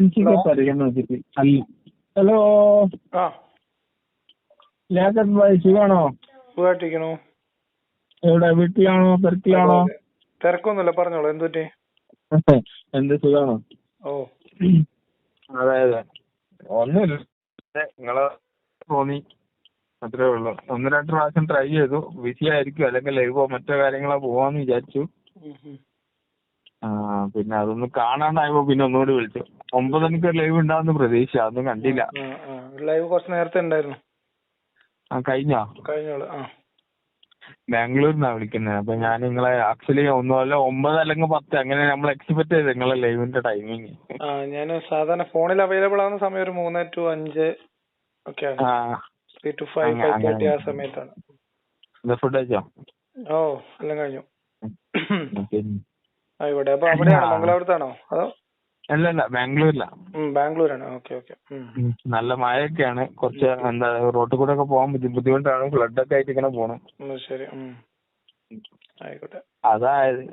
എനിക്ക് പരിഗണന അല്ല. ഹലോ. ആ. ലേഖൻ ഭായി സുഖാണോ? സുഖമായിട്ടിരിക്കണു എവിടെ? വീട്ടിലാണോ? തിരക്കിലാണോ? തിരക്കൊന്നുമില്ല പറഞ്ഞോളൂ. എന്ത് പറ്റി? എന്ത് സുഖാണോ? ഓ. അതായത് ഒന്നുമില്ല. നിങ്ങളെ തോന്നി. അത്രേ ഉള്ളൂ. ഒന്ന് രണ്ട് പ്രാവശ്യം ട്രൈ ചെയ്തു. ബിസി ആയിരിക്കും. അല്ലെങ്കിൽ ലൈവോ മറ്റോ കാര്യങ്ങളോ പോവാന്ന് വിചാരിച്ചു. പിന്നെ അതൊന്ന് കാണാണ്ടായപ്പോ പിന്നെ ഒന്നുകൂടി വിളിച്ചു. ഒമ്പത് മണിക്ക് ലൈവ് ഉണ്ടാവുന്ന പ്രതീക്ഷ അതൊന്നും കണ്ടില്ല. ലൈവ് കുറച്ച് നേരത്തെ ഉണ്ടായിരുന്നു. ആ കഴിഞ്ഞോ? കഴിഞ്ഞോളൂ ആ. ബാംഗ്ലൂരിന്നാ വിളിക്കുന്നത് അപ്പൊ ഞാൻ നിങ്ങളെ ആക്ച്വലി ഒന്നുമല്ല ഒമ്പത് അല്ലെങ്കിൽ പത്ത് അങ്ങനെ നമ്മൾ എക്സ്പെക്ട് ചെയ്ത് നിങ്ങളെ ലൈവിന്റെ ടൈമിങ് ആ ഞാൻ സാധാരണ ഫോണിൽ അവൈലബിൾ ആവുന്ന സമയം ഒരു മൂന്ന് ടു അഞ്ച് ഓക്കെ ആ three two five five thirty ആ സമയത്താണ്. ഫുഡ് കഴിച്ചോ? ഓ എല്ലാം കഴിഞ്ഞു. ആയിക്കോട്ടെ അപ്പൊ അവിടെയാണോ. മംഗലാപുരത്താണോ? അതോ? അല്ല അല്ല. ബാംഗ്ലൂരിലാ. ബാംഗ്ലൂരാണ്. Okay okay. നല്ല മഴയൊക്കെയാണ്. കുറച്ച് എന്താ റോട്ടിൽ കൂടെ ഒക്കെ പോകാൻ ബുദ്ധി- ബുദ്ധിമുട്ടാണ്. ഫ്ലഡ് ഒക്കെ ആയിട്ട് ഇങ്ങനെ പോണം. ശരി. ആയിക്കോട്ടെ. അതായത്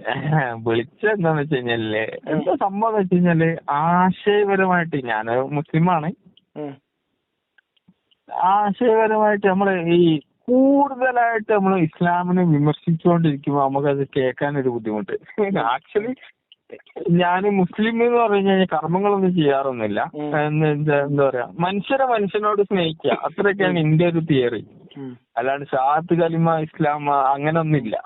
വിളിച്ചെന്താന്ന് വെച്ച് കഴിഞ്ഞാൽ എന്താ സംഭവം വെച്ച് കഴിഞ്ഞാൽ ആശയപരമായിട്ട് ഞാൻ മുസ്ലിമാണ്. ആശയപരമായിട്ട് നമ്മൾ ഈ കൂടുതലായിട്ട് നമ്മൾ ഇസ്ലാമിനെ വിമർശിച്ചുകൊണ്ടിരിക്കുമ്പോൾ നമുക്കത് കേൾക്കാൻ ഒരു ബുദ്ധിമുട്ട്. ആക്ച്വലി ഞാൻ മുസ്ലിം എന്ന് പറഞ്ഞു കഴിഞ്ഞാൽ കർമ്മങ്ങളൊന്നും ചെയ്യാറൊന്നുമില്ല. എന്താ പറയാ മനുഷ്യരെ മനുഷ്യനോട് സ്നേഹിക്കുക. അത്രയൊക്കെയാണ് എന്റെ ഒരു തിയറി. അല്ലാണ്ട് ഷാത്ത് കലിമ ഇസ്ലാം അങ്ങനെ ഒന്നുമില്ല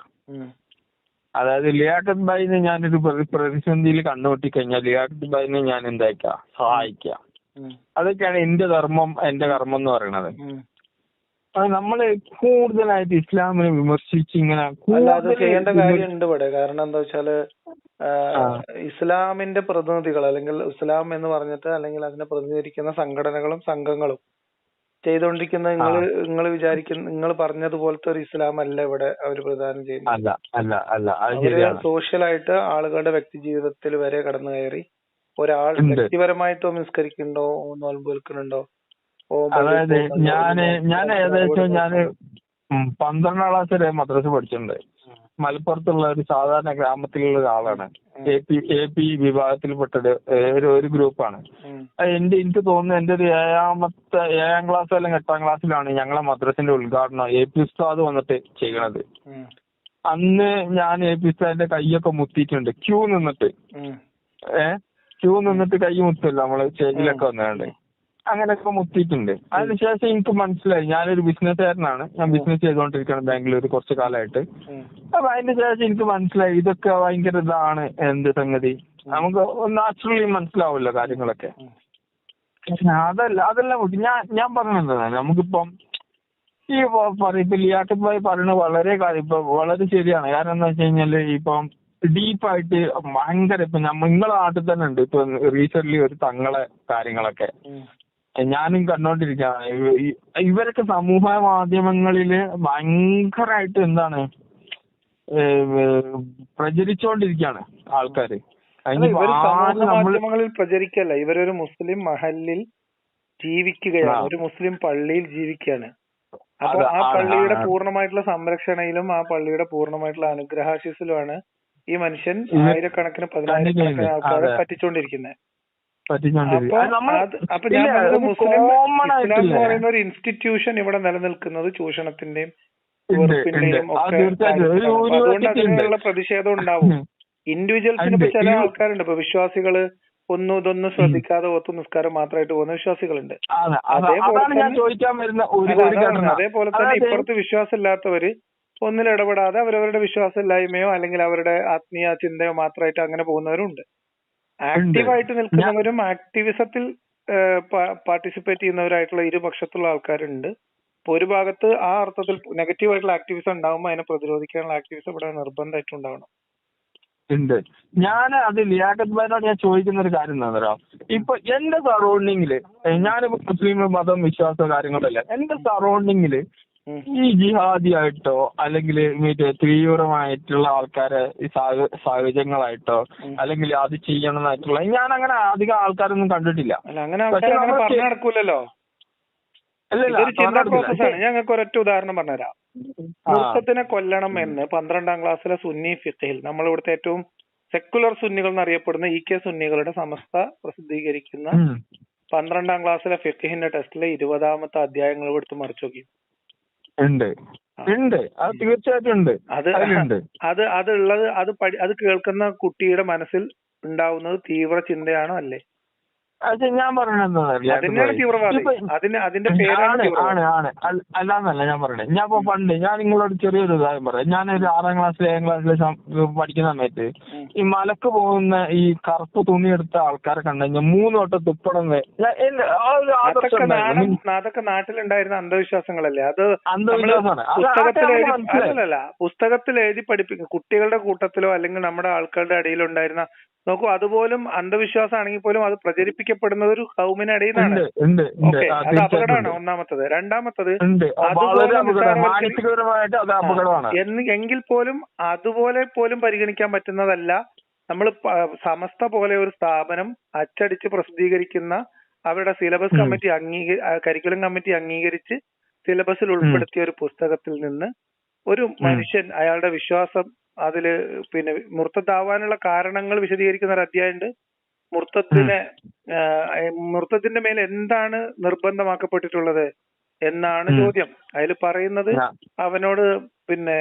അതായത് ലിയാഖത്ത് ബായിനെ ഞാനൊരു പ്രതി- പ്രതിസന്ധിയിൽ കണ്ടുമുട്ടി കഴിഞ്ഞാൽ ലിയാഖത്ത് ബായിനെ ഞാൻ എന്താക്ക സഹായിക്കുക. ഉം. അതൊക്കെയാണ് എന്റെ ധർമ്മം എന്റെ കർമ്മം എന്ന് പറയുന്നത്. നമ്മൾ കൂടുതലായിട്ട് ഇസ്ലാമിനെ വിമർശിച്ച് ഇങ്ങനെ അല്ല അത് ചെയ്യേണ്ട കാര്യം കാര്യമുണ്ട് ഇവിടെ കാരണം എന്താ വെച്ചാൽ. ഇസ്ലാമിന്റെ പ്രതിനിധികൾ അല്ലെങ്കിൽ ഇസ്ലാം എന്ന് പറഞ്ഞിട്ട് അല്ലെങ്കിൽ അതിനെ പ്രതിനിധീകരിക്കുന്ന സംഘടനകളും സംഘങ്ങളും ചെയ്തുകൊണ്ടിരിക്കുന്ന നിങ്ങൾ നിങ്ങൾ വിചാരിക്കുന്ന നിങ്ങൾ പറഞ്ഞതുപോലത്തെ ഒരു ഇസ്ലാം അല്ല ഇവിടെ അവർ പ്രദാനം ചെയ്യുന്നത് അല്ല അല്ല അല്ല അത് അവർ ശരിയാണ് സോഷ്യലായിട്ട് ആളുകളുടെ വ്യക്തി ജീവിതത്തിൽ വരെ കടന്നു കയറി ഒരാൾ. വ്യക്തിപരമായിട്ടോ നിസ്കരിക്കുന്നുണ്ടോ നോൽമ്പ് വെക്കുന്നുണ്ടോ ഓ അതായത് ഞാൻ ഞാൻ ഏകദേശം ഞാൻ പന്ത്രണ്ടാം ക്ലാസ് വരെ മദ്രസ പഠിച്ചിട്ടുണ്ട്. മലപ്പുറത്തുള്ള ഒരു സാധാരണ ഗ്രാമത്തിലുള്ള ആളാണ്. എ പി എ പി വിഭാഗത്തിൽപ്പെട്ട ഒരു ഒരു ഗ്രൂപ്പാണ് എന്റെ എനിക്ക് തോന്നുന്നു എന്റെ ഒരു ഏഴാമത്തെ ഏഴാം ക്ലാസ് അല്ലെങ്കിൽ എട്ടാം ക്ലാസ്സിലാണ് ഞങ്ങളെ മദ്രസിന്റെ ഉദ്ഘാടനം എ പി ഉസ്താദ് വന്നിട്ട് ചെയ്യണത്. അന്ന് ഞാൻ എ പി ഉസ്താദിന്റെ കൈയൊക്കെ മുത്തിയിട്ടുണ്ട്. ക്യൂ നിന്നിട്ട്. ഏഹ് ക്യൂ നിന്നിട്ട് കൈ മുത്തല്ലോ നമ്മൾ സ്റ്റേജിലൊക്കെ വന്നുകൊണ്ട് അങ്ങനെയൊക്കെ മുത്തിയിട്ടുണ്ട് അതിനുശേഷം എനിക്ക് മനസ്സിലായി. ഞാനൊരു ബിസിനസ്സുകാരനാണ്. ഞാൻ ബിസിനസ് ചെയ്തുകൊണ്ടിരിക്കുകയാണ് ബാംഗ്ലൂർ കുറച്ച് കാലമായിട്ട്. അപ്പൊ അതിന് ശേഷം എനിക്ക് മനസ്സിലായി. ഇതൊക്കെ ഭയങ്കര ഇതാണ് എന്ത് സംഗതി? നമുക്ക് നാച്ചുറലി മനസ്സിലാവുമല്ലോ കാര്യങ്ങളൊക്കെ. അതല്ല അതെല്ലാം വിട്ട് ഞാൻ ഞാൻ പറഞ്ഞത് നമുക്കിപ്പം ഈ ഇപ്പൊ ലിയാഖത്ത് പറയുന്നത് വളരെ കാര്യം ഇപ്പൊ വളരെ ശരിയാണ്. കാരണം എന്താ വെച്ച് കഴിഞ്ഞാൽ ഇപ്പം ഡീപ്പായിട്ട് ഭയങ്കര ഇപ്പൊ നമ്മ നിങ്ങളെ നാട്ടിൽ തന്നെ ഉണ്ട്. ഇപ്പൊ റീസെന്റ് ഒരു തങ്ങളെ കാര്യങ്ങളൊക്കെ. ഞാനും കണ്ടോണ്ടിരിക്കാണ്. ഇവരൊക്കെ സമൂഹ മാധ്യമങ്ങളിൽ ഭയങ്കരായിട്ട് എന്താണ് ഏഹ് പ്രചരിച്ചുകൊണ്ടിരിക്കുകയാണ് ആൾക്കാര്. മാധ്യമങ്ങളിൽ പ്രചരിക്കല്ല. ഇവരൊരു മുസ്ലിം മഹലിൽ ജീവിക്കുകയാണ്. ഒരു മുസ്ലിം പള്ളിയിൽ ജീവിക്കുകയാണ്. അപ്പൊ ആ പള്ളിയുടെ. പൂർണമായിട്ടുള്ള സംരക്ഷണയിലും ആ പള്ളിയുടെ പൂർണമായിട്ടുള്ള അനുഗ്രഹാശിസിലുമാണ് ഈ മനുഷ്യൻ ആയിരക്കണക്കിന് പതിനായിരക്കണക്കിന് ആൾക്കാരെ. പറ്റിച്ചുകൊണ്ടിരിക്കുന്നത് ഞാൻ ഒരു ഇൻസ്റ്റിറ്റ്യൂഷൻ ഇവിടെ നിലനിൽക്കുന്നത് ചൂഷണത്തിന്റെയും അതുകൊണ്ട്. അതിനുള്ള പ്രതിഷേധം ഉണ്ടാവും. ഇൻഡിവിജ്വൽസിന് ഇപ്പൊ. ചില ആൾക്കാരുണ്ട്. ഇപ്പൊ വിശ്വാസികൾ ഒന്നും ഇതൊന്നും ശ്രദ്ധിക്കാതെ ഒത്തു നിസ്കാരം മാത്രമായിട്ട് പോകുന്ന വിശ്വാസികളുണ്ട്. അതേപോലെ തന്നെ- ഇപ്പുറത്ത് വിശ്വാസമില്ലാത്തവര് ഒന്നിൽ ഇടപെടാതെ അവരവരുടെ വിശ്വാസമില്ലായ്മയോ അല്ലെങ്കിൽ അവരുടെ ആത്മീയ ചിന്തയോ മാത്രമായിട്ട് അങ്ങനെ പോകുന്നവരുണ്ട്. ആക്റ്റീവായിട്ട് നിൽക്കുന്നവരും ആക്ടിവിസത്തിൽ പാർട്ടിസിപ്പേറ്റ് ചെയ്യുന്നവരായിട്ടുള്ള ഇരുപക്ഷത്തുള്ള ആൾക്കാരുണ്ട്. അപ്പൊ ഒരു ഭാഗത്ത് ആ അർത്ഥത്തിൽ നെഗറ്റീവ് ആയിട്ടുള്ള ആക്ടിവിസം ഉണ്ടാകുമ്പോൾ അതിനെ പ്രതിരോധിക്കാനുള്ള ആക്ടിവിസം ഇവിടെ നിർബന്ധമായിട്ട് ഉണ്ടാവണം. ഉണ്ട്. ഞാൻ അത് ലിയാഖത്ത് ഭായിനോട് ഞാൻ ചോദിക്കുന്ന ഒരു കാര്യം എന്താ ഇപ്പൊ എന്റെ സറൗണ്ടിങ്ങിൽ ഞാനിപ്പോ മുസ്ലിം മതം വിശ്വാസ കാര്യങ്ങളല്ല എന്റെ സറൗണ്ടിങ്ങിൽ. ഈ ജിഹാദി ആയിട്ടോ അല്ലെങ്കിൽ മറ്റേ തീവ്രമായിട്ടുള്ള ആൾക്കാരെ ഈ സാഹ- സാഹചര്യങ്ങളായിട്ടോ. അല്ലെങ്കിൽ അത് ചെയ്യണമെന്നായിട്ടുള്ള ഞാൻ അങ്ങനെ അധികം ആൾക്കാരൊന്നും കണ്ടിട്ടില്ല. നടക്കൂലല്ലോ ഞങ്ങൾക്ക് ഒരൊറ്റ ഉദാഹരണം പറഞ്ഞുതരാം. മുർത്തത്തിനെ കൊല്ലണം എന്ന് പന്ത്രണ്ടാം ക്ലാസ്സിലെ സുന്നി ഫിഖിൽ നമ്മൾ ഇവിടുത്തെ ഏറ്റവും സെക്കുലർ സുന്നികൾ എന്നറിയപ്പെടുന്ന ഇ കെ സുന്നികളുടെ സമസ്ത പ്രസിദ്ധീകരിക്കുന്ന. പന്ത്രണ്ടാം ക്ലാസ്സിലെ ഫിഖിന്റെ ടെസ്റ്റിലെ ഇരുപതാമത്തെ അധ്യായങ്ങൾ എടുത്ത് മറിച്ചു നോക്കി. ഉണ്ട്. ഉണ്ട്. അത് തീർച്ചയായിട്ടും ഉണ്ട്. അത് അത് അത് ഉള്ളത് അത് അത് കേൾക്കുന്ന കുട്ടിയുടെ മനസ്സിൽ ഉണ്ടാവുന്നത് തീവ്ര ചിന്തയാണോ അല്ലേ? അത് ഞാൻ പേരാണ് ആണ് ആണ് അല്ലാന്നല്ല ഞാൻ പറഞ്ഞത് ഞാൻ ഇപ്പൊ പണ്ട് ഞാൻ നിങ്ങളോട് ചെറിയൊരു കാര്യം പറയാം. ഞാനൊരു ആറാം ക്ലാസ്സിൽ ഏഴാം ക്ലാസ്സിൽ പഠിക്കുന്ന സമയത്ത്. ഈ മലക്ക് പോകുന്ന ഈ കറുപ്പ് തുണി എടുത്ത ആൾക്കാരെ കണ്ടു കഴിഞ്ഞാൽ മൂന്ന് വട്ടം തുപ്പടം അതൊക്കെ. നാട്ടിലുണ്ടായിരുന്ന അന്ധവിശ്വാസങ്ങളല്ലേ? അത് അന്ധവിശ്വാസമാണ്. പുസ്തകത്തിൽ എഴുതി അല്ലല്ല പുസ്തകത്തിൽ എഴുതി പഠിപ്പിക്കും കുട്ടികളുടെ കൂട്ടത്തിലോ അല്ലെങ്കിൽ നമ്മുടെ ആൾക്കാരുടെ ഇടയിലുണ്ടായിരുന്ന നോക്കൂ അതുപോലും അന്ധവിശ്വാസമാണെങ്കിൽ പോലും അത് പ്രചരിപ്പിക്കപ്പെടുന്നത് ഒരു കൗമിനിടയിൽ ഉണ്ട് നിന്നാണ് അത് അപകടമാണ്. ഒന്നാമത്തത്? രണ്ടാമത്തത് എന്ന് എങ്കിൽ പോലും അതുപോലെ പോലും പരിഗണിക്കാൻ പറ്റുന്നതല്ല. നമ്മൾ സമസ്ത പോലെ ഒരു സ്ഥാപനം അച്ചടിച്ച് പ്രസിദ്ധീകരിക്കുന്ന അവരുടെ സിലബസ് കമ്മിറ്റി അംഗീക കരിക്കുലം കമ്മിറ്റി അംഗീകരിച്ച് സിലബസിൽ ഉൾപ്പെടുത്തിയ ഒരു പുസ്തകത്തിൽ നിന്ന് ഒരു മനുഷ്യൻ അയാളുടെ വിശ്വാസം അതിൽ പിന്നെ മുർത്തതാവാനുള്ള കാരണങ്ങൾ വിശദീകരിക്കുന്ന ഒരു അധ്യായമുണ്ട്. മുർത്തത്തിനെ മുർത്തത്തിന്റെ മേൽ എന്താണ് നിർബന്ധമാക്കപ്പെട്ടിട്ടുള്ളത് എന്നാണ് ചോദ്യം. അതിൽ പറയുന്നത് അവനോട് പിന്നെ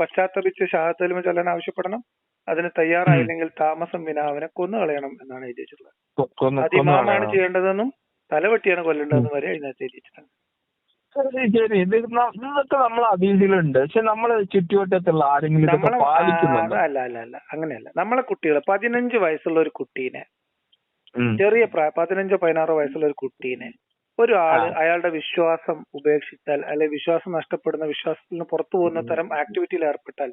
പശ്ചാത്തപിച്ച് ഷാഹത്തലിമ ചൊല്ലാൻ ആവശ്യപ്പെടണം. അതിന് തയ്യാറായില്ലെങ്കിൽ താമസം വിന അവനെ കൊന്നു കളയണം എന്നാണ് എഴുതി വെച്ചിട്ടുള്ളത് കൊ- കൊന്ന് അത് ചെയ്യേണ്ടതെന്നും തലവെട്ടിയാണ് കൊല്ലേണ്ടതെന്നും വരെ അതിനകത്ത് എഴുതി വെച്ചിട്ടുണ്ട് ശരി ഇത് ഇതൊക്കെ നമ്മൾ അതീതിയിലുണ്ട് പക്ഷെ നമ്മളെ ചുറ്റുവട്ടത്തുള്ള ആരെങ്കിലും ഇതൊക്കെ നമ്മളെ പാലിക്കുന്നുണ്ടോ? അല്ല അല്ല അല്ല. അങ്ങനെയല്ല. നമ്മളെ കുട്ടികൾ പതിനഞ്ച് വയസ്സുള്ള ഒരു കുട്ടീനെ ചെറിയ പ്രായം പതിനഞ്ചോ പതിനാറോ വയസ്സുള്ള ഒരു കുട്ടീനെ ഒരു ആൾ അയാളുടെ വിശ്വാസം ഉപേക്ഷിച്ചാൽ അല്ലെ വിശ്വാസം നഷ്ടപ്പെടുന്ന വിശ്വാസത്തിൽ നിന്ന് പുറത്തു പോകുന്ന തരം ആക്ടിവിറ്റിയിൽ ഏർപ്പെട്ടാൽ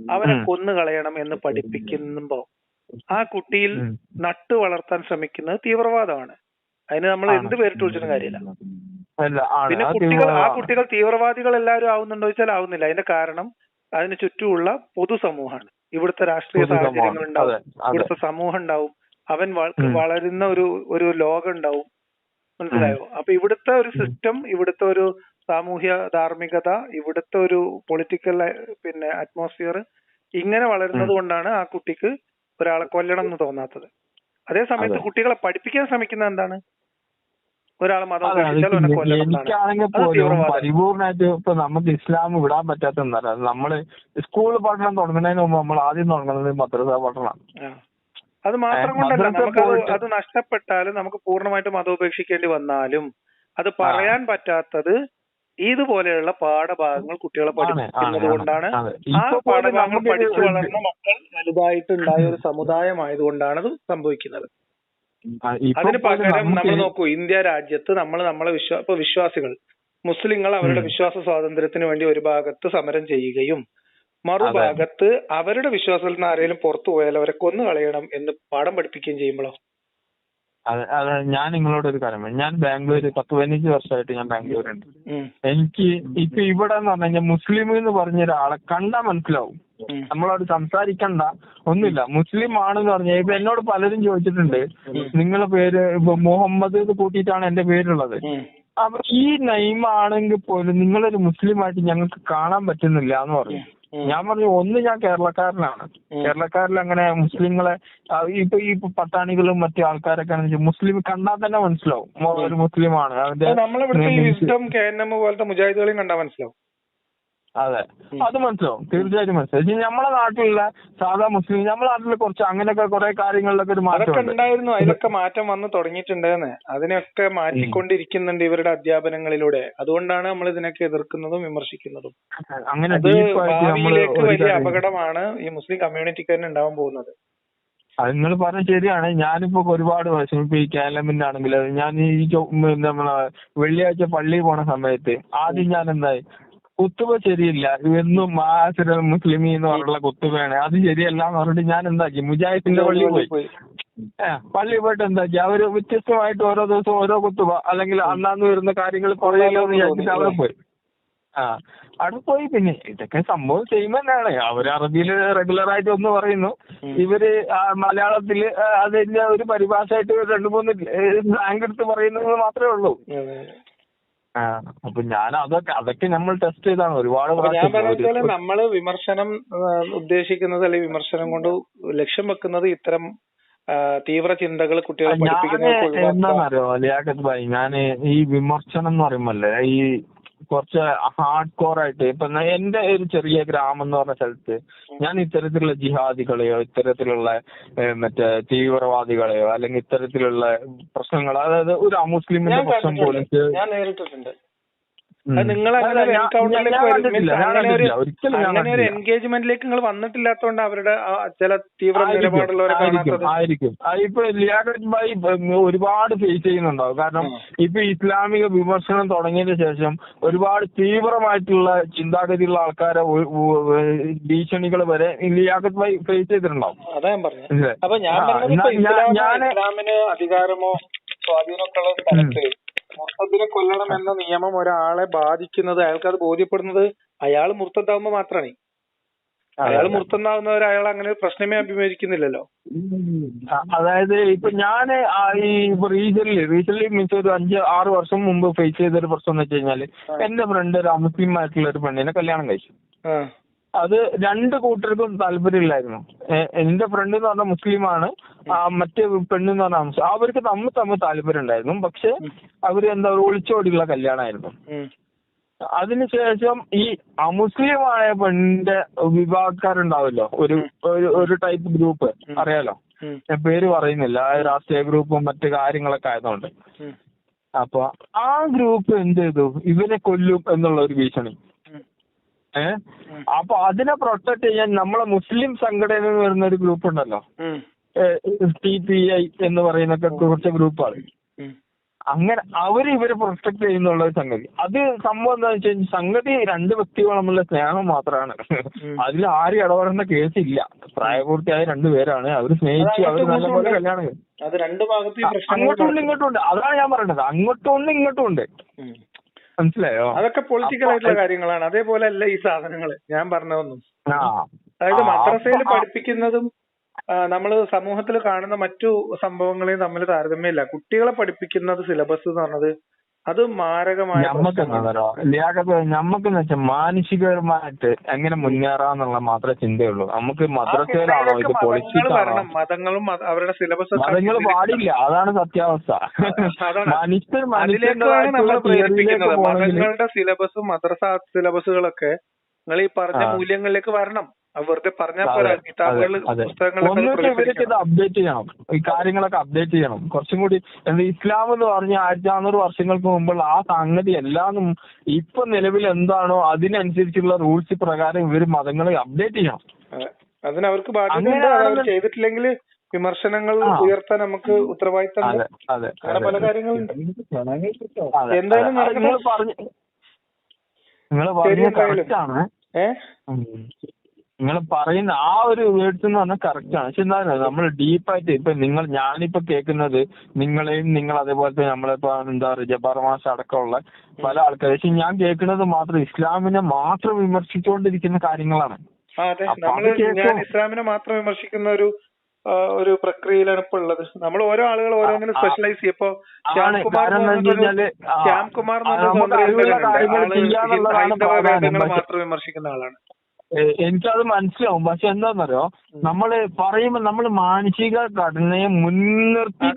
അവനെ. കൊന്നു കളയണം എന്ന് പഠിപ്പിക്കുമ്പോ ആ കുട്ടിയിൽ നട്ടു വളർത്താൻ ശ്രമിക്കുന്നത് തീവ്രവാദമാണ്. അതിന് നമ്മൾ എന്ത് പേരിട്ട് വിളിച്ചിട്ടും കാര്യമില്ല. പിന്നെ കുട്ടികൾ ആ കുട്ടികൾ തീവ്രവാദികൾ എല്ലാവരും ആവുന്നുണ്ടോ ചോദിച്ചാൽ ആവുന്നില്ല. അതിന്റെ കാരണം അതിന് ചുറ്റുമുള്ള പൊതുസമൂഹമാണ്. ഇവിടുത്തെ രാഷ്ട്രീയ. സാഹചര്യങ്ങൾ ഉണ്ടാവും. ഇവിടുത്തെ സമൂഹം ഉണ്ടാവും അവൻ വളരുന്ന ഒരു ഒരു ലോകം ഉണ്ടാവും മനസ്സിലായോ അപ്പൊ ഇവിടുത്തെ ഒരു സിസ്റ്റം ഇവിടുത്തെ ഒരു സാമൂഹ്യ ധാർമ്മികത ഇവിടുത്തെ ഒരു പൊളിറ്റിക്കൽ പിന്നെ അറ്റ്മോസ്ഫിയർ ഇങ്ങനെ വളരുന്നത് കൊണ്ടാണ് ആ കുട്ടിക്ക് ഒരാളെ കൊല്ലണം എന്ന് തോന്നാത്തത്. അതേ. സമയത്ത് കുട്ടികളെ പഠിപ്പിക്കാൻ ശ്രമിക്കുന്നത് എന്താണ്? മതം കൊല്ലണം എനിക്കാണെങ്കിൽ പോലും പരിപൂർണമായിട്ട് ഇപ്പൊ നമുക്ക് ഇസ്ലാം വിടാൻ പറ്റാത്ത എന്നല്ല നമ്മൾ സ്കൂൾ പഠനം തുടങ്ങുന്നതിന് മുമ്പ് നമ്മൾ ആദ്യം തുടങ്ങുന്നത് മദ്രസ പഠനമാണ്. അത് മാത്രം കൊണ്ടല്ല. നമുക്ക് അത് നഷ്ടപ്പെട്ടാലും നമുക്ക് പൂർണമായിട്ട് മതം ഉപേക്ഷിക്കേണ്ടി വന്നാലും അത് പറയാൻ പറ്റാത്തത് ഇതുപോലെയുള്ള പാഠഭാഗങ്ങൾ കുട്ടികളെ പഠിപ്പിക്കുന്നത് കൊണ്ടാണ്. ആ പാഠഭാഗങ്ങൾ പഠിച്ചു വളർന്ന മക്കൾ വലുതായിട്ടുണ്ടായ ഒരു സമുദായമായതുകൊണ്ടാണ് അത് സംഭവിക്കുന്നത്. അതിന് പകരം നമ്മൾ നോക്കൂ ഇന്ത്യ രാജ്യത്ത് നമ്മൾ നമ്മളെ വിശ്വാ ഇപ്പൊ വിശ്വാസികൾ മുസ്ലിങ്ങൾ അവരുടെ വിശ്വാസ സ്വാതന്ത്ര്യത്തിന് വേണ്ടി ഒരു ഭാഗത്ത് സമരം ചെയ്യുകയും മറുഭാഗത്ത് അവരുടെ വിശ്വാസത്തിൽ നിന്ന് ആരെങ്കിലും പുറത്തു പോയാൽ അവരെ കൊന്നു കളയണം എന്ന് പാഠം പഠിപ്പിക്കുകയും ചെയ്യുമ്പോഴോ? അതെ അതെ ഞാൻ നിങ്ങളോട് ഒരു കാര്യം പറയാം. ഞാൻ ബാംഗ്ലൂര് പത്ത് പതിനഞ്ച് വർഷമായിട്ട് ഞാൻ ബാംഗ്ലൂരുണ്ട് ഉണ്ട് എനിക്ക് ഇപ്പൊ ഇവിടെ എന്ന് പറഞ്ഞു കഴിഞ്ഞാൽ മുസ്ലിം എന്ന് പറഞ്ഞ ഒരാളെ കണ്ടാൽ മനസ്സിലാവും. നമ്മളോട് സംസാരിക്കണ്ട ഒന്നുമില്ല മുസ്ലിം ആണെന്ന് പറഞ്ഞാൽ ഇപ്പൊ എന്നോട് പലരും ചോദിച്ചിട്ടുണ്ട് നിങ്ങളെ പേര് ഇപ്പൊ മുഹമ്മദ് എന്ന് കൂട്ടിയിട്ടാണ് എന്റെ പേരുള്ളത്. അപ്പൊ ഈ നൈം ആണെങ്കിൽ പോലും നിങ്ങളൊരു മുസ്ലിം ആയിട്ട് ഞങ്ങൾക്ക് കാണാൻ പറ്റുന്നില്ല എന്ന് പറഞ്ഞു. ഞാൻ പറഞ്ഞു ഒന്ന് ഞാൻ കേരളക്കാരനാണ്. കേരളക്കാരിൽ അങ്ങനെ മുസ്ലിങ്ങളെ ഇപ്പൊ ഈ പട്ടാണികളും മറ്റു ആൾക്കാരൊക്കെ മുസ്ലിം കണ്ടാൽ തന്നെ മനസ്സിലാവും. ഒരു മുസ്ലിമാണ്. പോലത്തെ മുജാഹിദുകളെയും കണ്ടാൽ മനസ്സിലാവും. അതെ. അത് മനസ്സിലാവും. തീർച്ചയായിട്ടും മനസ്സിലാവും. നമ്മളെ നാട്ടിലുള്ള സാധാ മുസ്ലിം നമ്മളെ നാട്ടിൽ കുറച്ച് അങ്ങനെയൊക്കെ കുറെ കാര്യങ്ങളിലൊക്കെ ഒരു മാറ്റം ഉണ്ടായിരുന്നു. അതിലൊക്കെ മാറ്റം വന്ന് തുടങ്ങിയിട്ടുണ്ടെന്ന്. അതിനൊക്കെ മാറ്റിക്കൊണ്ടിരിക്കുന്നുണ്ട് ഇവരുടെ അധ്യാപനങ്ങളിലൂടെ. അതുകൊണ്ടാണ് നമ്മൾ ഇതിനൊക്കെ എതിർക്കുന്നതും വിമർശിക്കുന്നതും. അങ്ങനെ ഭാവിയിലേക്ക് വലിയ അപകടമാണ് ഈ മുസ്ലിം കമ്മ്യൂണിറ്റിക്ക് തന്നെ ഉണ്ടാവാൻ പോകുന്നത്. അത് നിങ്ങൾ പറഞ്ഞ ശരിയാണ്. ഞാനിപ്പോ ഒരുപാട് വർഷം ഇപ്പൊ ഈ കേരളമിന്റെ ആണെങ്കിൽ ഞാൻ ഈ നമ്മളെ വെള്ളിയാഴ്ച പള്ളിയിൽ പോണ സമയത്ത് ആദ്യം ഞാൻ എന്തായി? കുത്തുബ ശരിയല്ല. എന്നും മാസിര മുസ്ലിമി എന്ന് പറഞ്ഞുള്ള കുത്തുബയാണ് അത് ശരിയല്ല എന്ന് പറഞ്ഞിട്ട് ഞാൻ എന്താക്കി? മുജാഹിദിന്റെ പള്ളിയിൽ പോയി. പള്ളി പള്ളിയിൽ പോയിട്ട് എന്താക്കി? അവർ വ്യത്യസ്തമായിട്ട് ഓരോ ദിവസവും ഓരോ കുത്തുബ അല്ലെങ്കിൽ അന്നാന്ന് വരുന്ന കാര്യങ്ങൾ കുറയല്ലോ എന്ന് വിചാരിച്ചിട്ട് അവിടെ പോയി. ആ അവിടെ പോയി പിന്നെ ഇതൊക്കെ സംഭവം സെയിം തന്നെയാണ്. അവർ അറബിയിൽ റെഗുലർ ആയിട്ട് ഒന്ന് പറയുന്നു. ഇവർ മലയാളത്തിൽ അതിന്റെ ഒരു പരിഭാഷയായിട്ട് രണ്ട് മൂന്ന് സ്ലാങ് എടുത്ത് പറയുന്നത് മാത്രമേ ഉള്ളൂ. അപ്പൊ ഞാൻ അതൊക്കെ അതൊക്കെ നമ്മൾ ടെസ്റ്റ് ചെയ്താണ്. ഒരുപാട് ഞാൻ പറഞ്ഞ പോലെ നമ്മൾ വിമർശനം ഉദ്ദേശിക്കുന്നത് അല്ലെങ്കിൽ വിമർശനം കൊണ്ട് ലക്ഷ്യം വെക്കുന്നത് ഇത്തരം തീവ്ര ചിന്തകൾ കുട്ടികളെ ഒഴിവാക്കുക. എന്താണെന്നറിയോ ലിയാഖത്ത് ഭായി ഞാൻ ഈ വിമർശനം എന്ന് പറയുമ്പല്ലേ ഈ കുറച്ച് ഹാർഡ് കോർ ആയിട്ട് ഇപ്പൊ എന്റെ ഒരു ചെറിയ ഗ്രാമം എന്ന് പറഞ്ഞ സ്ഥലത്ത് ഞാൻ ഇത്തരത്തിലുള്ള ജിഹാദികളെയോ ഇത്തരത്തിലുള്ള മറ്റേ തീവ്രവാദികളെയോ അല്ലെങ്കിൽ ഇത്തരത്തിലുള്ള പ്രശ്നങ്ങൾ അതായത് ഒരു അമുസ്ലിമിന്റെ പ്രശ്നം പോലും നിങ്ങൾ അങ്ങനെ ഒരു. എൻഗേജ്മെന്റിലേക്ക് നിങ്ങൾ വന്നിട്ടില്ലാത്തതുകൊണ്ട് അവരുടെ ചില തീവ്ര ആയിരിക്കും, ഇപ്പൊ ലിയാഖത്ത് ഭായി ഒരുപാട് ഫേസ് ചെയ്യുന്നുണ്ടാവും. കാരണം. ഇപ്പൊ ഇസ്ലാമിക വിമർശനം തുടങ്ങിയതിന് ശേഷം ഒരുപാട് തീവ്രമായിട്ടുള്ള ചിന്താഗതിയുള്ള ആൾക്കാരെ ഭീഷണികൾ വരെ ലിയാഖത്ത് ഭായി ഫേസ് ചെയ്തിട്ടുണ്ടാവും. അതാ ഞാൻ പറഞ്ഞത് അപ്പൊ ഞാൻ ഇസ്ലാമിന് അധികാരമോ സ്വാധീനമൊക്കെ ഉള്ള സ്ഥലത്ത് മുർത്തദിനെ കൊല്ലണം എന്ന നിയമം ഒരാളെ ബാധിക്കുന്നത് അയാൾക്ക് അത് ബോധ്യപ്പെടുന്നത് അയാൾ മുർത്തതാവുമ്പോ മാത്രമാണ് അയാൾ മുർത്തന്നാവുന്നവർ അയാൾ അങ്ങനെ ഒരു പ്രശ്നമേ അഭിമുഖീകരിക്കുന്നില്ലല്ലോ. അതായത് ഇപ്പൊ ഞാൻ ഈ റീസെന്റ് റീസെന്റ് മീൻസ് ഒരു അഞ്ച് ആറ് വർഷം മുമ്പ് ഫേസ് ചെയ്ത ഒരു പ്രശ്നം എന്ന് വെച്ച് കഴിഞ്ഞാൽ എന്റെ ഫ്രണ്ട് ഒരു അമുസ്ലിം ആയിട്ടുള്ള ഒരു പെണ്ണിനെ കല്യാണം കഴിച്ചു. അത് രണ്ട് കൂട്ടർക്കും താല്പര്യമില്ലായിരുന്നു. എന്റെ ഫ്രണ്ട് എന്ന് പറഞ്ഞ മുസ്ലിമാണ് ആ മറ്റേ പെണ്ണ് എന്ന് പറഞ്ഞ മുസ്ലിം അവർക്ക് തമ്മിൽ തമ്മിൽ താല്പര്യം ഉണ്ടായിരുന്നു പക്ഷെ അവർ എന്താ ഒളിച്ചോടിയുള്ള കല്യാണമായിരുന്നു. അതിനുശേഷം ഈ അമുസ്ലിമായ പെണ്ണിന്റെ വിഭാഗക്കാരുണ്ടാവല്ലോ ഒരു ഒരു- ഒരു ടൈപ്പ് ഗ്രൂപ്പ് അറിയാലോ? ഞാൻ പേര് പറയുന്നില്ല ആ രാഷ്ട്രീയ ഗ്രൂപ്പും മറ്റു കാര്യങ്ങളൊക്കെ ആയതുകൊണ്ട്. അപ്പൊ ആ ഗ്രൂപ്പ് എന്ത് ചെയ്തു? ഇവനെ കൊല്ലും എന്നുള്ള ഒരു ഭീഷണി. ഏഹ് അപ്പൊ അതിനെ പ്രൊട്ടക്ട് ചെയ്യാൻ നമ്മളെ മുസ്ലിം സംഘടന എന്ന് വരുന്ന ഒരു ഗ്രൂപ്പ് ഉണ്ടല്ലോ. ടി പി ഐ എന്ന് പറയുന്ന കുറച്ച് ഗ്രൂപ്പാണ്. അങ്ങനെ അവർ ഇവരെ പ്രൊട്ടക്ട് ചെയ്യുന്നുള്ള ഒരു സംഗതി. അത് സംഭവം എന്താ വെച്ച് കഴിഞ്ഞാൽ സംഗതി രണ്ട് വ്യക്തികൾ തമ്മിലുള്ള സ്നേഹം മാത്രമാണ് അതിൽ ആരും ഇടപെടേണ്ട ഇല്ല. പ്രായപൂർത്തിയായ രണ്ടുപേരാണ് അവർ സ്നേഹിച്ചു അവർ നല്ലപോലെ കല്യാണം അങ്ങോട്ടും ഉണ്ട് ഇങ്ങോട്ടും ഉണ്ട്. അതാണ് ഞാൻ പറയേണ്ടത് അങ്ങോട്ടും ഉണ്ട് ഇങ്ങോട്ടും ഉണ്ട്. മനസ്സിലായോ? അതൊക്കെ പൊളിറ്റിക്കൽ ആയിട്ടുള്ള കാര്യങ്ങളാണ്. അതേപോലെ അല്ല ഈ സാധനങ്ങൾ ഞാൻ പറഞ്ഞതൊന്നും. അതായത് മദ്രസയിൽ പഠിപ്പിക്കുന്നതും നമ്മൾ സമൂഹത്തിൽ കാണുന്ന മറ്റു സംഭവങ്ങളെയും തമ്മിൽ താരതമ്യമില്ല. കുട്ടികളെ പഠിപ്പിക്കുന്നത് സിലബസ് എന്ന് പറഞ്ഞത് അത് മാരകമായ ഞമ്മക്ക് ഞമ്മക്കെന്ന് വെച്ചാൽ മാനസികപരമായിട്ട് എങ്ങനെ മുന്നേറാന്നുള്ള മാത്രമേ ചിന്തയുള്ളൂ. നമുക്ക് മദ്രസയിലാണോ ഇത് പൊളിച്ചിട്ടാണോ? മതങ്ങളും അവരുടെ സിലബസ് മതങ്ങൾ പാടില്ല. അതാണ് സത്യാവസ്ഥ. മനുഷ്യർ അതിലേക്കാണ് നമ്മൾ പ്രേരിപ്പിക്കുന്നത്. മതങ്ങളുടെ സിലബസും മദ്രസ സിലബസുകളൊക്കെ നിങ്ങൾ ഈ പറഞ്ഞ മൂല്യങ്ങളിലേക്ക് വരണം. വെറുതെ പറഞ്ഞാൽ പോരാ. ഇവർക്ക് ഇത് അപ്ഡേറ്റ് ചെയ്യണം. ഈ കാര്യങ്ങളൊക്കെ അപ്ഡേറ്റ് ചെയ്യണം. കുറച്ചും കൂടി എന്താ ഇസ്ലാം എന്ന് പറഞ്ഞ ആയിരത്തി നാനൂറ് വർഷങ്ങൾക്ക് മുമ്പുള്ള ആ സംഗതി എല്ലാം ഇപ്പൊ നിലവിൽ എന്താണോ അതിനനുസരിച്ചുള്ള റൂൾസ് പ്രകാരം ഇവർ മതങ്ങളെ അപ്ഡേറ്റ് ചെയ്യണം. അതെ. അതിന് അവർക്ക് ചെയ്തിട്ടില്ലെങ്കിൽ വിമർശനങ്ങൾ. ഉയർത്താൻ നമുക്ക് ഉത്തരവാദിത്തം അങ്ങനെ പല കാര്യങ്ങളുണ്ട്. എന്തായാലും നിങ്ങൾ പറഞ്ഞ ഏഹ് നിങ്ങൾ പറയുന്ന ആ ഒരു വേർഡ്സ് എന്ന് പറഞ്ഞാൽ കറക്റ്റ് ആണ്. പക്ഷെ എന്താ നമ്മൾ ഡീപ്പായിട്ട് ഇപ്പൊ നിങ്ങൾ ഞാനിപ്പോ കേൾക്കുന്നത് നിങ്ങളെയും നിങ്ങൾ അതേപോലെ തന്നെ നമ്മളിപ്പോ എന്താ പറയുക ജബാർ മാഷ അടക്കമുള്ള പല ആൾക്കാർ പക്ഷെ ഞാൻ കേൾക്കുന്നത് മാത്രം ഇസ്ലാമിനെ മാത്രം വിമർശിച്ചുകൊണ്ടിരിക്കുന്ന കാര്യങ്ങളാണ്. അതെ. നമ്മൾ ഞാൻ ഇസ്ലാമിനെ മാത്രം വിമർശിക്കുന്ന ഒരു ഒരു പ്രക്രിയയിലാണ് ഇപ്പൊ ഉള്ളത്. നമ്മൾ ഓരോ ആളുകൾ ഓരോന്നിനും. സ്പെഷ്യലൈസ് ചെയ്യപ്പോ ശ്യാംകുമാർ ശ്യാം കുമാർ കാരണം എന്താ പറഞ്ഞിട്ടൊരു വെച്ചാൽ, ആ, ശ്യാം കുമാർ എന്ന് ആ, പറഞ്ഞ നമുക്ക് അറിവുള്ള കാര്യങ്ങൾ ചെയ്യാന്നുള്ളതാണ് ഹൈന്ദവ വേദങ്ങൾ മാത്രം വിമർശിക്കുന്ന ആളാണ്. എനിക്കത് മനസ്സിലാവും. പക്ഷെ എന്താന്നറിയോ? നമ്മൾ പറയുമ്പോ നമ്മൾ മാനസിക ഘടനയെ മുൻനിർത്തി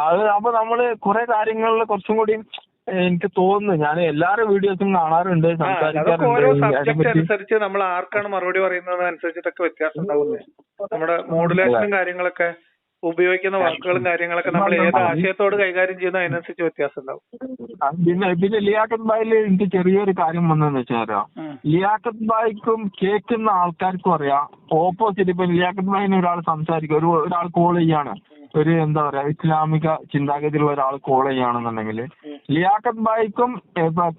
അത് അപ്പൊ നമ്മൾ കുറെ കാര്യങ്ങളിൽ കുറച്ചും കൂടി എനിക്ക് തോന്നുന്നു. ഞാൻ എല്ലാവരുടെ വീഡിയോസും കാണാറുണ്ട് അനുസരിച്ച് നമ്മൾ ആർക്കാണ് മറുപടി പറയുന്നത് അനുസരിച്ചിട്ടൊക്കെ വ്യത്യാസം ഉണ്ടാവുന്നത് നമ്മുടെ മോഡുലേഷനും കാര്യങ്ങളൊക്കെ ഉപയോഗിക്കുന്ന വാക്കുകളും കാര്യങ്ങളൊക്കെ നമ്മൾ ഏത് ആശയത്തോട് കൈകാര്യം ചെയ്യുന്ന അതിനനുസരിച്ച് വ്യത്യാസം ഉണ്ടാവും പിന്നെ പിന്നെ ലിയാഖത്ത് ബായിൽ എനിക്ക് ചെറിയൊരു കാര്യം വന്നതെന്ന് വെച്ചാൽ ഉം. ലിയാഖത്ത് ബായിക്കും കേൾക്കുന്ന ആൾക്കാർക്കും അറിയാം ഓപ്പോസിറ്റ് ഇപ്പൊ ലിയാഖത്ത് ബായിന് ഒരാൾ സംസാരിക്കും ഒരു ഒരാൾ കോൾ ചെയ്യാണ്. ഒരു എന്താ പറയാ ഇസ്ലാമിക ചിന്താഗതിയിലുള്ള ഒരാൾ കോൾ ചെയ്യുകയാണെന്നുണ്ടെങ്കിൽ ലിയാഖത്ത് ബായിക്കും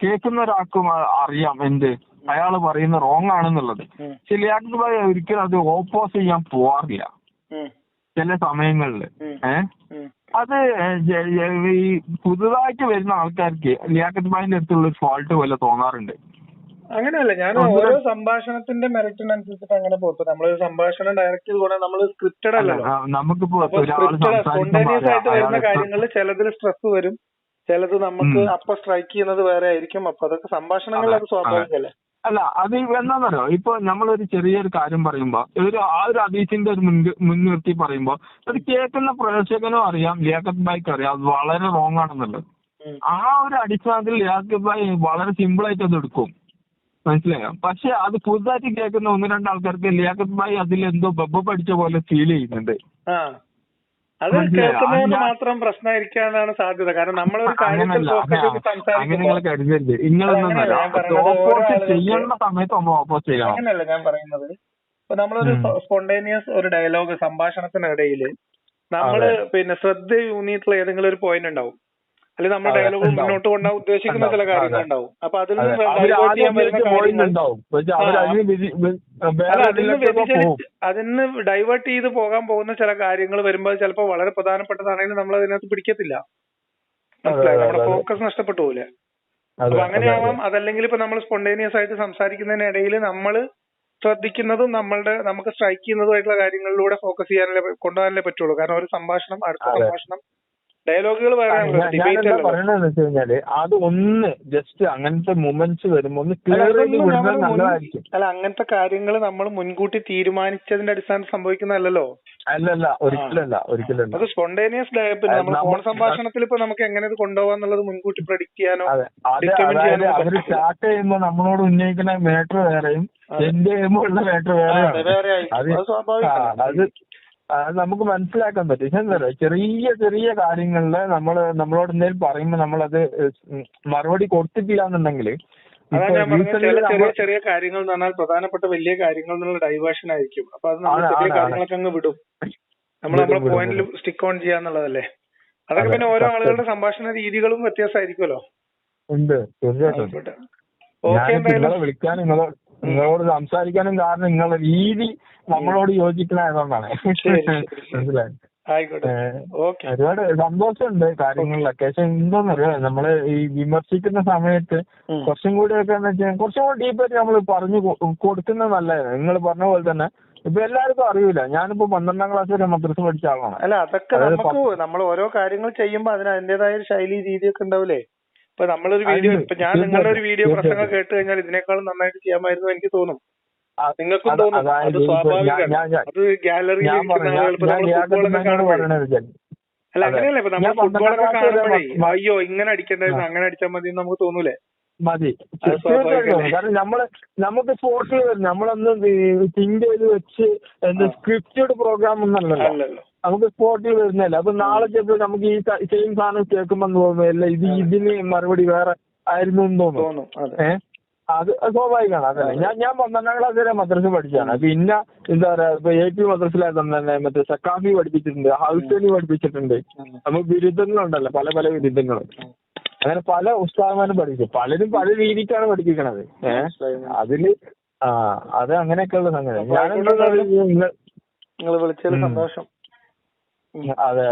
കേൾക്കുന്ന ഒരാൾക്കും അറിയാം എന്ത് അയാൾ പറയുന്ന റോങ് ആണെന്നുള്ളത്. പക്ഷെ ലിയാഖത്ത് ബായി ഒരിക്കലും അത് ഓപ്പോസ് ചെയ്യാൻ പോവാറില്ല. ചില സമയങ്ങളിൽ. ഏഹ് അത് ഈ പുതുതായിട്ട് വരുന്ന ആൾക്കാർക്ക് ലിയാഖത്ത് ബായിന്റെ അടുത്തുള്ള ഒരു ഫോൾട്ട് പോലെ തോന്നാറുണ്ട്. അങ്ങനെയല്ല ഞാൻ ഓരോ സംഭാഷണത്തിന്റെ മെറിറ്റിനനുസരിച്ചിട്ട് അങ്ങനെ പോകും നമ്മളൊരു സംഭാഷണം ഡയറക്റ്റ് ചെയ്ത് നമ്മൾ സ്ക്രിപ്റ്റഡ് അല്ലല്ലോ. നമുക്കിപ്പോ സ്പോണ്ടേനിയസ് ആയിട്ട് വരുന്ന കാര്യങ്ങളിൽ ചിലതിൽ സ്ട്രെസ് വരും. ചിലത് നമുക്ക്. അപ്പൊ സ്ട്രൈക്ക് ചെയ്യുന്നത് വേറെ ആയിരിക്കും. അപ്പൊ അതൊക്കെ സംഭാഷണങ്ങളിൽ അത് സ്വാഭാവികമല്ലേ? അല്ല അത് എന്താണെന്നറിയോ ഇപ്പൊ നമ്മളൊരു ചെറിയൊരു കാര്യം പറയുമ്പോ ഒരു ആ ഒരു അതീസിന്റെ ഒരു മുൻക മുൻനിർത്തി പറയുമ്പോ അത് കേൾക്കുന്ന പ്രേക്ഷകനും അറിയാം ലിയാഖത്ത് ബായ്ക്ക് അറിയാം അത് വളരെ റോങ് ആണെന്നുള്ളത്. ആ ഒരു അടിസ്ഥാനത്തിൽ ലിയാഖത്ത് ബായ് വളരെ സിമ്പിൾ ആയിട്ട് അത് എടുക്കും. മനസ്സിലായോ? പക്ഷെ അത് പുതുതായിട്ട് കേൾക്കുന്ന ഒന്ന് രണ്ട് ആൾക്കാർക്ക് ലിയാഖത്ത് ബായ് അതിൽ എന്തോ ബബ്ബ പഠിച്ച പോലെ ഫീൽ ചെയ്യുന്നുണ്ട്. അത്? കേൾക്കുന്നതിന് മാത്രം പ്രശ്നമായിരിക്കാനാണ് സാധ്യത. കാരണം നമ്മളൊരു അങ്ങനെയല്ല ഞാൻ പറയുന്നത് നമ്മൾ ചെയ്യണം അങ്ങനെയല്ല ഞാൻ പറയുന്നത്. ഇപ്പൊ നമ്മളൊരു ഒരു സ്പോണ്ടേനിയസ് ഒരു ഡയലോഗ് സംഭാഷണത്തിനിടയിൽ നമ്മൾ പിന്നെ ശ്രദ്ധ ഊന്നിയിട്ടുള്ള ഏതെങ്കിലും ഒരു പോയിന്റ് ഉണ്ടാവും. അല്ലെങ്കിൽ നമ്മുടെ ഡയലോഗ് മുന്നോട്ട് കൊണ്ടുപോകാൻ ഉദ്ദേശിക്കുന്ന ചില കാര്യങ്ങൾ ഉണ്ടാവും അപ്പൊ അതിൽ അതെ. നിന്ന്. അതിന് ഡൈവേർട്ട് ചെയ്ത് പോകാൻ പോകുന്ന ചില കാര്യങ്ങൾ വരുമ്പോൾ ചിലപ്പോൾ വളരെ പ്രധാനപ്പെട്ടതാണെങ്കിൽ നമ്മൾ അതിനകത്ത് പിടിക്കത്തില്ല. മനസ്സിലായോ? നമ്മുടെ ഫോക്കസ് നഷ്ടപ്പെട്ടു പോലെ അപ്പൊ അങ്ങനെയാവാം അതല്ലെങ്കിൽ ഇപ്പൊ നമ്മൾ സ്പോണ്ടേനിയസ് ആയിട്ട് സംസാരിക്കുന്നതിനിടയിൽ നമ്മൾ ശ്രദ്ധിക്കുന്നതും നമ്മളുടെ നമുക്ക് സ്ട്രൈക്ക് ചെയ്യുന്നതുമായിട്ടുള്ള കാര്യങ്ങളിലൂടെ ഫോക്കസ് ചെയ്യാനല്ലേ കൊണ്ടുപോകാനല്ലേ പറ്റുള്ളൂ. കാരണം ഒരു സംഭാഷണം അടുത്ത സംഭാഷണം ഡയലോഗുകൾ പറയണെന്ന് വെച്ച് കഴിഞ്ഞാൽ അത് ഒന്ന് ജസ്റ്റ് അങ്ങനത്തെ മൂമെന്റ്സ് വരുമ്പോ ഒന്ന് അല്ല, ക്ലിയർ ചെയ്ത് വിടുന്നത് നല്ലതായിരിക്കും. അല്ല അങ്ങനത്തെ കാര്യങ്ങൾ നമ്മൾ മുൻകൂട്ടി തീരുമാനിച്ചതിന്റെ അടിസ്ഥാനത്തിൽ സംഭവിക്കുന്നതല്ലോ അല്ലല്ല ഒരിക്കലല്ല ഒരിക്കലല്ല. അത് സ്പോണ്ടേനിയസ് ഡയലോഗ് നമ്മൾ ഫോൺ സംഭാഷണത്തിൽ ഇപ്പൊ നമുക്ക് എങ്ങനെ ഇത് കൊണ്ടുപോകാന്നുള്ളത് മുൻകൂട്ടി പ്രഡിക്ട് ചെയ്യാനോ അവർ സ്റ്റാർട്ട് ചെയ്യുമ്പോ നമ്മളോട് ഉന്നയിക്കുന്ന മാറ്റർ വേറെയും അതെ. എന്റെ ചെയ്യുമ്പോൾ ഉള്ള മാറ്റർ വേറെയാണ്. അതെ. അത് നമുക്ക് മനസ്സിലാക്കാൻ പറ്റും. എന്താ ചെറിയ ചെറിയ കാര്യങ്ങളിൽ നമ്മൾ നമ്മളോട് എന്തെങ്കിലും പറയുമ്പോൾ നമ്മളത് അത് മറുപടി കൊടുത്തിട്ടില്ല എന്നുണ്ടെങ്കിൽ ഞാൻ ചില ചെറിയ ചെറിയ കാര്യങ്ങൾ എന്ന് പറഞ്ഞാൽ പ്രധാനപ്പെട്ട വലിയ കാര്യങ്ങൾ എന്നുള്ള ഡൈവേർഷൻ ആയിരിക്കും. അപ്പൊ അത് നമ്മൾ ചെറിയ കാര്യങ്ങളൊക്കെ അങ്ങ് വിടും. നമ്മൾ നമ്മളെ പോയിന്റിൽ സ്റ്റിക്ക് ഓൺ ചെയ്യാന്നുള്ളതല്ലേ അതൊക്കെ പിന്നെ ഓരോ ആളുകളുടെ സംഭാഷണ രീതികളും വ്യത്യാസമായിരിക്കുമല്ലോ? ഉണ്ട് തീർച്ചയായിട്ടും. വിളിക്കാൻ നിങ്ങളെ നിങ്ങളോട് സംസാരിക്കാനും കാരണം നിങ്ങളുടെ രീതി നമ്മളോട് യോജിക്കണായതുകൊണ്ടാണ്. മനസ്സിലായി? ഒരുപാട് സന്തോഷമുണ്ട് കാര്യങ്ങളിലൊക്കെ പക്ഷെ എന്താന്നറിയോ? നമ്മൾ ഈ വിമർശിക്കുന്ന സമയത്ത്. കുറച്ചും കൂടി ഒക്കെ എന്ന് വെച്ചാൽ കുറച്ചും കൂടി ഡീപ്പായിട്ട് നമ്മൾ പറഞ്ഞു കൊടുക്കുന്നത് നല്ലതാണ്. നിങ്ങൾ പറഞ്ഞ പോലെ തന്നെ ഇപ്പൊ എല്ലാവർക്കും അറിയില്ല. ഞാനിപ്പോ പന്ത്രണ്ടാം ക്ലാസ് വരെ മദ്രസ പഠിച്ച ആളാണ്. അല്ല അതൊക്കെ നമുക്ക് നമ്മൾ ഓരോ കാര്യങ്ങൾ ചെയ്യുമ്പോ അതിന് അതിന്റേതായ ശൈലി രീതിയൊക്കെ ഉണ്ടാവില്ലേ ഇപ്പൊ നമ്മളൊരു വീഡിയോ ഇപ്പൊ ഞാൻ. നിങ്ങളുടെ ഒരു വീഡിയോ പ്രസംഗം കേട്ട് കഴിഞ്ഞാൽ ഇതിനേക്കാളും നന്നായിട്ട് ചെയ്യാമായിരുന്നു എനിക്ക് തോന്നും. നിങ്ങൾക്കും തോന്നും. അത് സ്വാഭാവികമാണ്. അത് ഗാലറിയിൽ ഞാൻ ഇരിക്കുന്ന പറഞ്ഞു ആളുകൾ ഇപ്പൊ നമ്മൾ ഫുട്ബോളൊക്കെ കാണുമ്പോഴേ അല്ല അങ്ങനെയല്ലേ ഇപ്പൊ നമ്മൾ ഫുട്ബോളൊക്കെ കാണുമ്പോഴേ അയ്യോ ഇങ്ങനെ അടിക്കണ്ടായിരുന്നു അങ്ങനെ അടിച്ചാൽ മതി എന്ന് നമുക്ക് തോന്നൂലേ? മതി? കാരണം നമ്മൾ നമുക്ക് സ്പോർട്സ് നമ്മളൊന്നും നമ്മളൊന്ന് തിങ്ക് ചെയ്ത് വെച്ച് എന്ത് സ്ക്രിപ്റ്റഡ് പ്രോഗ്രാം ഒന്നും അല്ലല്ലോ. നമുക്ക് സ്പോട്ടിൽ വരുന്നില്ല അപ്പൊ നാളെ ചിലപ്പോൾ നമുക്ക് ഈ സെയിം സാധനം കേൾക്കുമ്പോൾ തോന്നുന്നില്ല ഇത് ഇതിന് മറുപടി വേറെ ആയിരുന്നു എന്ന് തോന്നുന്നു ഏഹ് അത്. സ്വാഭാവികമാണ് അതല്ലേ? ഞാൻ ഞാൻ പന്ത്രണ്ടാം ക്ലാസ് വരെ മദ്രസ പഠിച്ചാണ് പിന്നെ എന്താ പറയാ ഇപ്പൊ എ പി മദ്രസിലായിരുന്നു തന്നെ മറ്റേ സക്കാഫി പഠിപ്പിച്ചിട്ടുണ്ട് ഹൗസലി പഠിപ്പിച്ചിട്ടുണ്ട്. നമുക്ക് ബിരുദങ്ങളുണ്ടല്ലോ പല പല ബിരുദങ്ങളും. അങ്ങനെ പല ഉസ്താദന്മാരും പഠിച്ചു. പലരും പല രീതിക്കാണ് പഠിപ്പിക്കണത്. ഏഹ് അതിൽ ആ അത് അങ്ങനെയൊക്കെയുള്ള സംഗതി. ഞാൻ നിങ്ങൾ വിളിച്ചതിൽ സന്തോഷം. അതെ അതെ.